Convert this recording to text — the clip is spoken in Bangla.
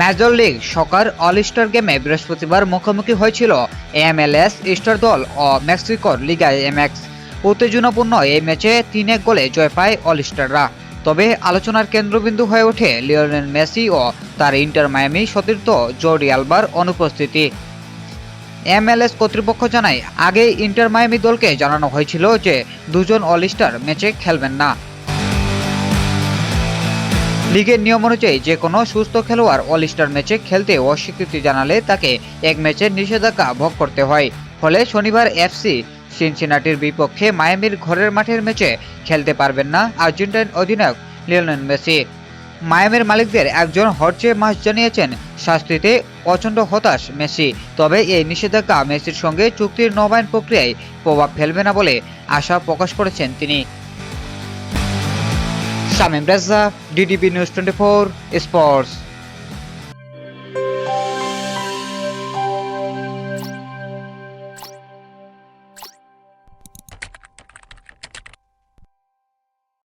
Major league soccer all star গেমে বৃহস্পতিবার মুখোমুখি হয়েছিল এমএলএস স্টার দল ও মেক্সিকোর লিগা এমএক্স উত্তেজনাপূর্ণ এই ম্যাচে তিন এক গোলে জয় পায় অল স্টাররা তবে আলোচনার কেন্দ্রবিন্দু হয়ে ওঠে লিওনেল মেসি ও তার ইন্টার মায়ামি সতীর্থ জর্ডি আলবার অনুপস্থিতি। এমএলএস কর্তৃপক্ষ জানায়, আগে ইন্টার মায়ামি দলকে জানানো হয়েছিল যে দুজন অল স্টার ম্যাচে খেলবেন না। লিগের নিয়ম অনুযায়ী যে কোনো সুস্থ খেলোয়াড় অল স্টার ম্যাচে খেলতে অস্বীকৃতি জানালে তাকে এক ম্যাচের নিষেধাজ্ঞা ভোগ করতে হয়। ফলে শনিবার এফসি সিনসিনাটির বিপক্ষে মায়ামির ঘরের মাঠের ম্যাচে খেলতে পারবেন না আর্জেন্টাইন অধিনায়ক লিওনেল মেসি। মায়ামের মালিকদের একজন হরচে মাস জানিয়েছেন, শাস্তিতে প্রচণ্ড হতাশ মেসি। তবে এই নিষেধাজ্ঞা মেসির সঙ্গে চুক্তির নবায়ন প্রক্রিয়ায় প্রভাব ফেলবে না বলে আশা প্রকাশ করেছেন তিনি। Shamim Reza DDB news twenty four sports